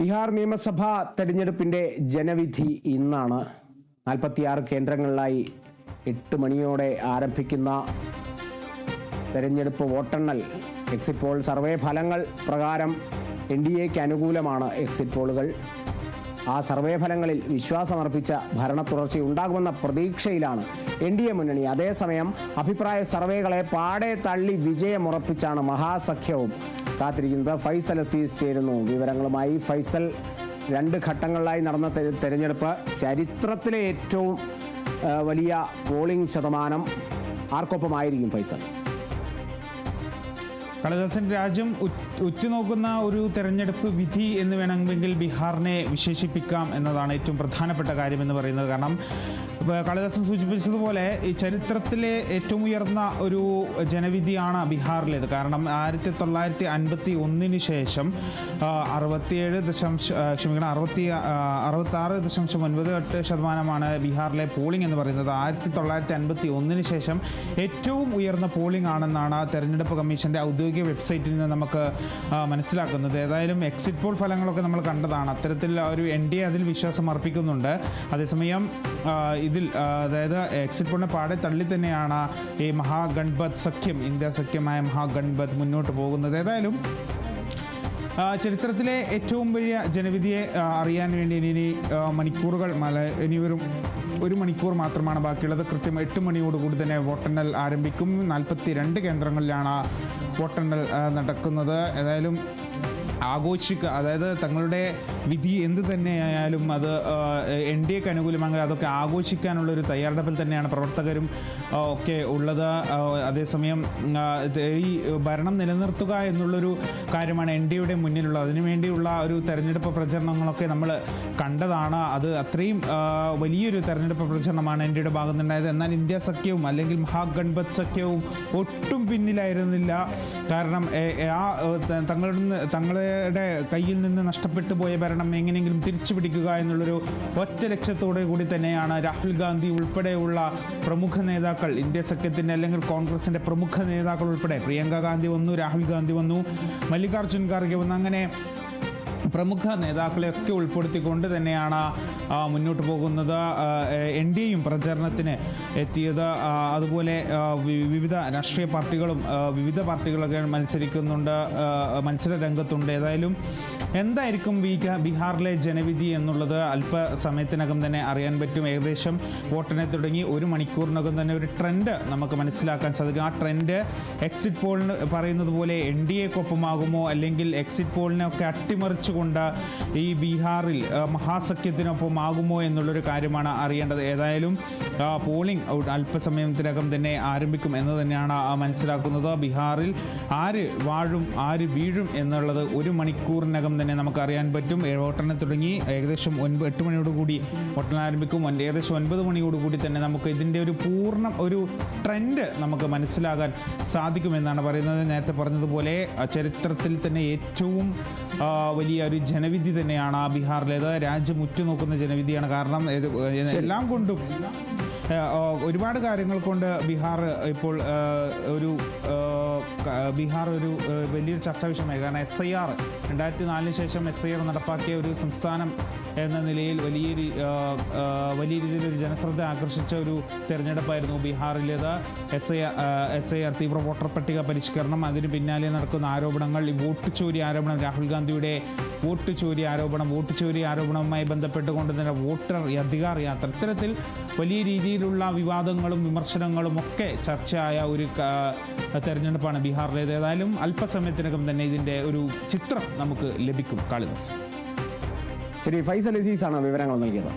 ബീഹാർ നിയമസഭാ തെരഞ്ഞെടുപ്പിന്റെ ജനവിധി ഇന്നാണ്. നാൽപ്പത്തിയാറ് കേന്ദ്രങ്ങളിലായി എട്ട് മണിയോടെ ആരംഭിക്കുന്ന തെരഞ്ഞെടുപ്പ് വോട്ടെണ്ണൽ. എക്സിറ്റ് പോൾ സർവേ ഫലങ്ങൾ പ്രകാരം എൻ ഡി എക്ക് അനുകൂലമാണ് എക്സിറ്റ് പോളുകൾ ആ സർവേ ഫലങ്ങളിൽ വിശ്വാസമർപ്പിച്ച ഭരണ തുടർച്ചയുണ്ടാകുമെന്ന പ്രതീക്ഷയിലാണ് എൻ ഡി എ മുന്നണി. അതേസമയം അഭിപ്രായ സർവേകളെ പാടെ തള്ളി വിജയമുറപ്പിച്ചാണ് മഹാസഖ്യവും. കാത്തിരിക്കുന്നത്. ഫൈസൽ അസീസ് ചേരുന്നു. വിവരങ്ങളുമായി ഫൈസൽ രണ്ട് ഘട്ടങ്ങളിലായി നടന്ന തെര- തെരഞ്ഞെടുപ്പ്. ചരിത്രത്തിലെ ഏറ്റവും വലിയ പോളിംഗ് ശതമാനം ആർക്കൊപ്പമായിരിക്കും ഫൈസൽ? കളിദാസൻ രാജ്യം ഉറ്റുനോക്കുന്ന ഒരു തെരഞ്ഞെടുപ്പ് വിധി എന്ന് വേണമെങ്കിൽ ബീഹാറിനെ വിശേഷിപ്പിക്കാം എന്നതാണ് ഏറ്റവും പ്രധാനപ്പെട്ട കാര്യമെന്ന് പറയുന്നത്. കാരണം കളിദാസൻ സൂചിപ്പിച്ചതുപോലെ ഈ ചരിത്രത്തിലെ ഏറ്റവും ഉയർന്ന ഒരു ജനവിധിയാണ് ബീഹാറിലേത്. കാരണം ആയിരത്തി തൊള്ളായിരത്തി അൻപത്തി ഒന്നിന് ശേഷം അറുപത്തിയേഴ് ദശാംശം ക്ഷമിക്കണം അറുപത്തി അറുപത്താറ് ദശാംശം ഒൻപത് എട്ട് ശതമാനമാണ് ബീഹാറിലെ പോളിംഗ് എന്ന് പറയുന്നത്. ആയിരത്തി തൊള്ളായിരത്തി അൻപത്തി ഒന്നിന് ശേഷം ഏറ്റവും ഉയർന്ന പോളിംഗ് ആണെന്നാണ് തെരഞ്ഞെടുപ്പ് കമ്മീഷന്റെ ഔദ്യോഗിക വെബ്സൈറ്റിൽ നിന്ന് നമുക്ക് മനസ്സിലാക്കുന്നത്. ഏതായാലും എക്സിറ്റ് പോൾ ഫലങ്ങളൊക്കെ നമ്മൾ കണ്ടതാണ്. അത്തരത്തിൽ ഒരു എൻ ഡി എ അതിൽ വിശ്വാസം അർപ്പിക്കുന്നുണ്ട്. അതേസമയം ഇതിൽ അതായത് എക്സിറ്റ് പോളിനെ പാടെ തള്ളി തന്നെയാണ് ഈ മഹാഗൺപത് സഖ്യം ഇന്ത്യ സഖ്യമായ മഹാഗൺപത് മുന്നോട്ട് പോകുന്നത്. ഏതായാലും ചരിത്രത്തിലെ ഏറ്റവും വലിയ ജനവിധിയെ അറിയാൻ വേണ്ടി ഇനി മണിക്കൂറുകൾ മല ഇനി ഒരു ഒരു മണിക്കൂർ മാത്രമാണ് ബാക്കിയുള്ളത്. കൃത്യം എട്ട് മണിയോടുകൂടി തന്നെ വോട്ടെണ്ണൽ ആരംഭിക്കും. നാൽപ്പത്തി രണ്ട് കേന്ദ്രങ്ങളിലാണ് വോട്ടെണ്ണൽ നടക്കുന്നത്. ഏതായാലും ആഘോഷിക്കുക അതായത് തങ്ങളുടെ വിധി എന്ത് തന്നെയായാലും അത് എൻ ഡി എക്ക് അനുകൂലമാണെങ്കിൽ അതൊക്കെ ആഘോഷിക്കാനുള്ള ഒരു തയ്യാറെടുപ്പിൽ തന്നെയാണ് പ്രവർത്തകരും ഒക്കെ ഉള്ളത്. അതേസമയം ഈ ഭരണം നിലനിർത്തുക എന്നുള്ളൊരു കാര്യമാണ് എൻ ഡി എയുടെ മുന്നിലുള്ളത്. അതിനുവേണ്ടിയുള്ള ഒരു തെരഞ്ഞെടുപ്പ് പ്രചരണങ്ങളൊക്കെ നമ്മൾ കണ്ടതാണ്. അത് അത്രയും വലിയൊരു തെരഞ്ഞെടുപ്പ് പ്രചരണമാണ് എൻ ഡിയുടെ ഭാഗത്തുണ്ടായത്. എന്നാൽ ഇന്ത്യ സഖ്യവും അല്ലെങ്കിൽ മഹാഗൺപത് സഖ്യവും ഒട്ടും പിന്നിലായിരുന്നില്ല. കാരണം ആ തങ്ങളുടെ നിന്ന്- തങ്ങളുടെ കയ്യിൽ നിന്ന് നഷ്ടപ്പെട്ടു പോയ ഭരണം എങ്ങനെയെങ്കിലും തിരിച്ചു പിടിക്കുക എന്നുള്ളൊരു ഒറ്റ ലക്ഷ്യത്തോടെ കൂടി തന്നെയാണ് രാഹുൽ ഗാന്ധി ഉൾപ്പെടെയുള്ള പ്രമുഖ നേതാക്കൾ ഇന്ത്യ സഖ്യത്തിന്റെ അല്ലെങ്കിൽ കോൺഗ്രസിന്റെ പ്രമുഖ നേതാക്കൾ ഉൾപ്പെടെ. പ്രിയങ്ക ഗാന്ധി വന്നു രാഹുൽ ഗാന്ധി വന്നു മല്ലികാർജുൻ ഖാർഗെ വന്നു. അങ്ങനെ പ്രമുഖ നേതാക്കളെയൊക്കെ ഉൾപ്പെടുത്തിക്കൊണ്ട് തന്നെയാണ് മുന്നോട്ട് പോകുന്നത്. എൻ ഡി എയും പ്രചരണത്തിന് എത്തിയത്. അതുപോലെ വിവിധ രാഷ്ട്രീയ പാർട്ടികളും വിവിധ പാർട്ടികളൊക്കെ മത്സരിക്കുന്നുണ്ട്. മത്സര രംഗത്തുണ്ട്. ഏതായാലും എന്തായിരിക്കും ബീഹാ- ബീഹാറിലെ ജനവിധി എന്നുള്ളത് അല്പസമയത്തിനകം തന്നെ അറിയാൻ പറ്റും. ഏകദേശം വോട്ടിനെ തുടങ്ങി ഒരു മണിക്കൂറിനകം തന്നെ ഒരു ട്രെൻഡ് നമുക്ക് മനസ്സിലാക്കാൻ സാധിക്കും. ആ ട്രെൻഡ് എക്സിറ്റ് പോളിന് പറയുന്നത് പോലെ എൻ ഡി എക്കൊപ്പമാകുമോ അല്ലെങ്കിൽ എക്സിറ്റ് പോളിനൊക്കെ അട്ടിമറിച്ചുകൊണ്ട് ഈ ബീഹാറിൽ മഹാസഖ്യത്തിനൊപ്പം ആകുമോ എന്നുള്ളൊരു കാര്യമാണ് അറിയേണ്ടത്. ഏതായാലും പോളിംഗ് അല്പസമയത്തിനകം തന്നെ ആരംഭിക്കും എന്ന് തന്നെയാണ് മനസ്സിലാക്കുന്നത്. ബീഹാറിൽ ആര് വാഴും ആര് വീഴും എന്നുള്ളത് ഒരു മണിക്കൂറിനകം തന്നെ നമുക്ക് അറിയാൻ പറ്റും വോട്ടെണ്ണൽ തുടങ്ങി ഏകദേശം ഒൻപത് എട്ട് മണിയോട് കൂടി വോട്ടെണ്ണൽ ആരംഭിക്കും. ഏകദേശം ഒൻപത് മണിയോട് കൂടി തന്നെ നമുക്ക് ഇതിന്റെ ഒരു പൂർണ ഒരു ട്രെൻഡ് നമുക്ക് മനസ്സിലാകാൻ സാധിക്കുമെന്നാണ് പറയുന്നത്. നേരത്തെ പറഞ്ഞതുപോലെ ചരിത്രത്തിൽ തന്നെ ഏറ്റവും വലിയ ഒരു ജനവിധി തന്നെയാണ് ആ ബീഹാറിലേത്. രാജ്യം ഉറ്റുനോക്കുന്ന ജനവിധിയാണ്. കാരണം എല്ലാം കൊണ്ടും ഒരുപാട് കാര്യങ്ങൾ കൊണ്ട് ബീഹാർ ഇപ്പോൾ ഒരു ബീഹാർ ഒരു വലിയൊരു ചർച്ചാ വിഷയമായി. കാരണം എസ് ഐ ആർ രണ്ടായിരത്തി നാലിന് ശേഷം എസ് ഐ ആർ നടപ്പാക്കിയ ഒരു സംസ്ഥാനം എന്ന നിലയിൽ വലിയ വലിയ രീതിയിൽ ഒരു ജനശ്രദ്ധ ആകർഷിച്ച ഒരു തെരഞ്ഞെടുപ്പായിരുന്നു ബീഹാറിലേത്. S I S I R തീവ്ര വോട്ടർ പട്ടിക പരിഷ്കരണം അതിന് പിന്നാലെ നടക്കുന്ന ആരോപണങ്ങൾ വോട്ട് ചോരി ആരോപണം രാഹുൽ ഗാന്ധിയുടെ വോട്ട് ചോരി ആരോപണം വോട്ട് ചോരി ആരോപണവുമായി ബന്ധപ്പെട്ടുകൊണ്ട് തന്നെ വോട്ടർ അധികാർ യാത്ര. ഇത്തരത്തിൽ വലിയ രീതിയിലുള്ള വിവാദങ്ങളും വിമർശനങ്ങളും ഒക്കെ ചർച്ചയായ ഒരു തെരഞ്ഞെടുപ്പാണ് ബീഹാറിലേത് ഏതായാലും അല്പസമയത്തിനകം തന്നെ ഇതിന്റെ ഒരു ചിത്രം നമുക്ക് ലഭിക്കും കാളിദാസ്. ശരി ഫൈസൽ അസീസാണ് വിവരങ്ങൾ നൽകിയത്.